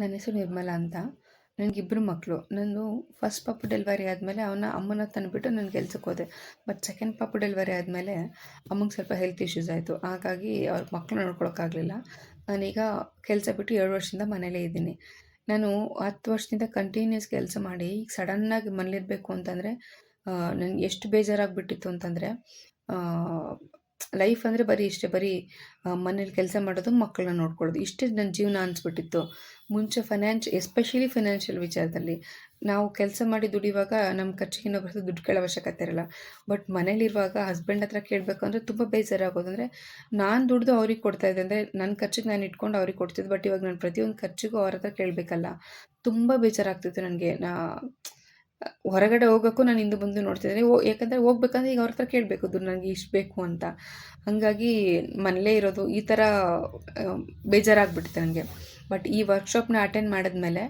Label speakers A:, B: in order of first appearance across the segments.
A: ನನ್ನ ಹೆಸರು ನಿರ್ಮಲಾ ಅಂತ. ನನಗಿಬ್ಬರು ಮಕ್ಕಳು ನಂದು ಫಸ್ಟ್ ಪಾಪು ಡೆಲಿವರಿ ಆದಮೇಲೆ ಅವನ ಅಮ್ಮನ ತಂದುಬಿಟ್ಟು ನಾನು ಕೆಲ್ಸಕ್ಕೆ ಹೋದೆ. ಬಟ್ ಸೆಕೆಂಡ್ ಪಾಪು ಡೆಲಿವರಿ ಆದಮೇಲೆ ಅಮ್ಮಂಗೆ ಸ್ವಲ್ಪ ಹೆಲ್ತ್ ಇಶ್ಯೂಸ್ ಆಯಿತು. ಹಾಗಾಗಿ ಅವ್ರ ಮಕ್ಕಳು ನೋಡ್ಕೊಳಕ್ಕಾಗಲಿಲ್ಲ. ನಾನೀಗ ಕೆಲಸ ಬಿಟ್ಟು ಎರಡು ವರ್ಷದಿಂದ ಮನೇಲೇ ಇದ್ದೀನಿ. ನಾನು ಹತ್ತು ವರ್ಷದಿಂದ ಕಂಟಿನ್ಯೂಸ್ ಕೆಲಸ ಮಾಡಿ ಈಗ ಸಡನ್ನಾಗಿ ಮನೇಲಿರಬೇಕು ಅಂತಂದರೆ ನನಗೆ ಎಷ್ಟು ಬೇಜಾರಾಗಿಬಿಟ್ಟಿತ್ತು ಅಂತಂದರೆ ಲೈಫ್ ಅಂದರೆ ಬರೀ ಇಷ್ಟೇ, ಬರೀ ಮನೇಲಿ ಕೆಲಸ ಮಾಡೋದು, ಮಕ್ಕಳನ್ನ ನೋಡ್ಕೊಳ್ಳೋದು. ಇಷ್ಟೇ ನನ್ನ ಜೀವನ ಅನಿಸ್ಬಿಟ್ಟಿತ್ತು. ಮುಂಚೆ ಫೈನಾನ್ಷ್ ಎಸ್ಪೆಷಲಿ ಫೈನಾನ್ಷಿಯಲ್ ವಿಚಾರದಲ್ಲಿ, ನಾವು ಕೆಲಸ ಮಾಡಿ ದುಡಿಯುವಾಗ ನಮ್ಮ ಖರ್ಚಿಗೆ ಇನ್ನೊಬ್ಬರ ದುಡ್ಡು ಕೇಳೋ ಅವಶ್ಯಕತೆ ಇರಲ್ಲ. ಬಟ್ ಮನೇಲಿರುವಾಗ ಹಸ್ಬೆಂಡ್ ಹತ್ರ ಕೇಳಬೇಕು ಅಂದರೆ ತುಂಬ ಬೇಜಾರಾಗೋದು. ಅಂದರೆ ನಾನು ದುಡ್ದು ಅವ್ರಿಗೆ ಕೊಡ್ತಾ ಇದ್ದೆ ಅಂದರೆ ನನ್ನ ಖರ್ಚಿಗೆ ನಾನು ಇಟ್ಕೊಂಡು ಅವ್ರಿಗೆ ಕೊಡ್ತಿದ್ದೆ ಬಟ್ ಇವಾಗ ನಾನು ಪ್ರತಿಯೊಂದು ಖರ್ಚಿಗೂ ಅವ್ರ ಹತ್ರ ಕೇಳಬೇಕಲ್ಲ. ತುಂಬ ಬೇಜಾರಾಗ್ತಿತ್ತು ನನಗೆ. ನಾ ಹೊರಗಡೆ ಹೋಗೋಕ್ಕೂ ನಾನು ಹಿಂದೆ ಮುಂದೆ ನೋಡ್ತಿದ್ದೀನಿ. ಓ, ಯಾಕಂದರೆ ಹೋಗ್ಬೇಕಂದ್ರೆ ಈಗ ಅವ್ರ ಹತ್ರ ಕೇಳಬೇಕು ದುಡ್ಡು ನನಗೆ ಇಷ್ಟು ಬೇಕು ಅಂತ. ಹಾಗಾಗಿ ಮನೇಲೇ ಇರೋದು ಈ ಥರ ಬೇಜಾರಾಗ್ಬಿಟ್ಟಿದೆ ನನಗೆ ಬಟ್ ಈ ವರ್ಕ್ಶಾಪ್ನ ಅಟೆಂಡ್ ಮಾಡಿದ್ಮೇಲೆ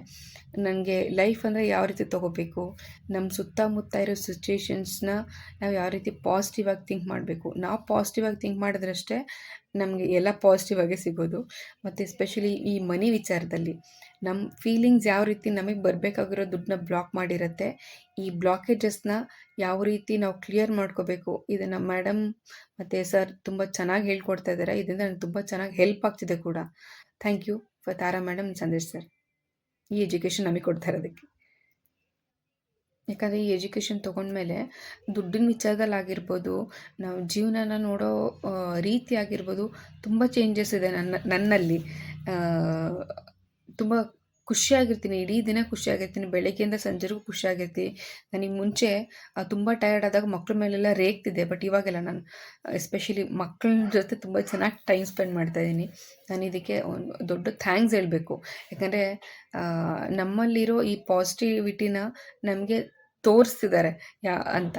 A: ನನಗೆ ಲೈಫ್ ಅಂದರೆ ಯಾವ ರೀತಿ ತೊಗೋಬೇಕು? ನಮ್ಮ ಸುತ್ತಮುತ್ತ ಇರೋ ಸಿಚುವೇಶನ್ಸ್ನ ನಾವು ಯಾವ ರೀತಿ ಪಾಸಿಟಿವ್ ಆಗಿ ಥಿಂಕ್ ಮಾಡಬೇಕು? ನಾವು ಪಾಸಿಟಿವ್ ಆಗಿ ಥಿಂಕ್ ಮಾಡಿದ್ರಷ್ಟೇ ನಮಗೆ ಎಲ್ಲ ಪಾಸಿಟಿವ್ ಆಗೇ ಸಿಗೋದು. ಮತ್ತು ಎಸ್ಪೆಷಲಿ ಈ ಮನಿ ವಿಚಾರದಲ್ಲಿ ನಮ್ಮ ಫೀಲಿಂಗ್ಸ್ ಯಾವ ರೀತಿ ನಮಗೆ ಬರಬೇಕಾಗಿರೋ ದುಡ್ಡನ್ನ ಬ್ಲಾಕ್ ಮಾಡಿರುತ್ತೆ, ಈ ಬ್ಲಾಕೇಜಸ್ನ ಯಾವ ರೀತಿ ನಾವು ಕ್ಲಿಯರ್ ಮಾಡ್ಕೋಬೇಕು? ಇದನ್ನು ಮೇಡಮ್ ಮತ್ತು ಸರ್ ತುಂಬ ಚೆನ್ನಾಗಿ ಹೇಳ್ಕೊಡ್ತಾ ಇದ್ದಾರೆ ಇದರಿಂದ ನನಗೆ ತುಂಬ ಚೆನ್ನಾಗಿ ಹೆಲ್ಪ್ ಆಗ್ತಿದೆ ಕೂಡ. Thank you for Tara madam Sandesh sir ಈ ಎಜುಕೇಷನ್ ನಮಗೆ ಕೊಡ್ತಾ ಇರೋದಕ್ಕೆ. ಯಾಕಂದರೆ ಈ ಎಜುಕೇಷನ್ ತೊಗೊಂಡ್ಮೇಲೆ ದುಡ್ಡಿನ ವಿಚಾರದಲ್ಲಿ ಆಗಿರ್ಬೋದು ನಾವು ಜೀವನನ ನೋಡೋ ರೀತಿ ಆಗಿರ್ಬೋದು ತುಂಬ ಚೇಂಜಸ್ ಇದೆ ನನ್ನ ನನ್ನಲ್ಲಿ. ತುಂಬ ಖುಷಿಯಾಗಿರ್ತೀನಿ, ಇಡೀ ದಿನ ಖುಷಿಯಾಗಿರ್ತೀನಿ, ಬೆಳಗ್ಗೆಯಿಂದ ಸಂಜೆವರೆಗೂ ಖುಷಿಯಾಗಿರ್ತೀನಿ. ನನಗೆ ಮುಂಚೆ ತುಂಬ ಟಯರ್ಡ್ ಆದಾಗ ಮಕ್ಳ ಮೇಲೆಲ್ಲ ರೇಗ್ತಿದ್ದೆ ಬಟ್ ಇವಾಗೆಲ್ಲ ನಾನು ಎಸ್ಪೆಷಲಿ ಮಕ್ಕಳ ಜೊತೆ ತುಂಬ ಚೆನ್ನಾಗಿ ಟೈಮ್ ಸ್ಪೆಂಡ್ ಮಾಡ್ತಾಯಿದ್ದೀನಿ ನಾನು ಇದಕ್ಕೆ ಒಂದು ದೊಡ್ಡ ಥ್ಯಾಂಕ್ಸ್ ಹೇಳಬೇಕು. ಯಾಕಂದರೆ ನಮ್ಮಲ್ಲಿರೋ ಈ ಪಾಸಿಟಿವಿಟಿನ ನಮಗೆ ತೋರಿಸ್ತಿದ್ದಾರೆ, ಯಾ, ಅಂತ.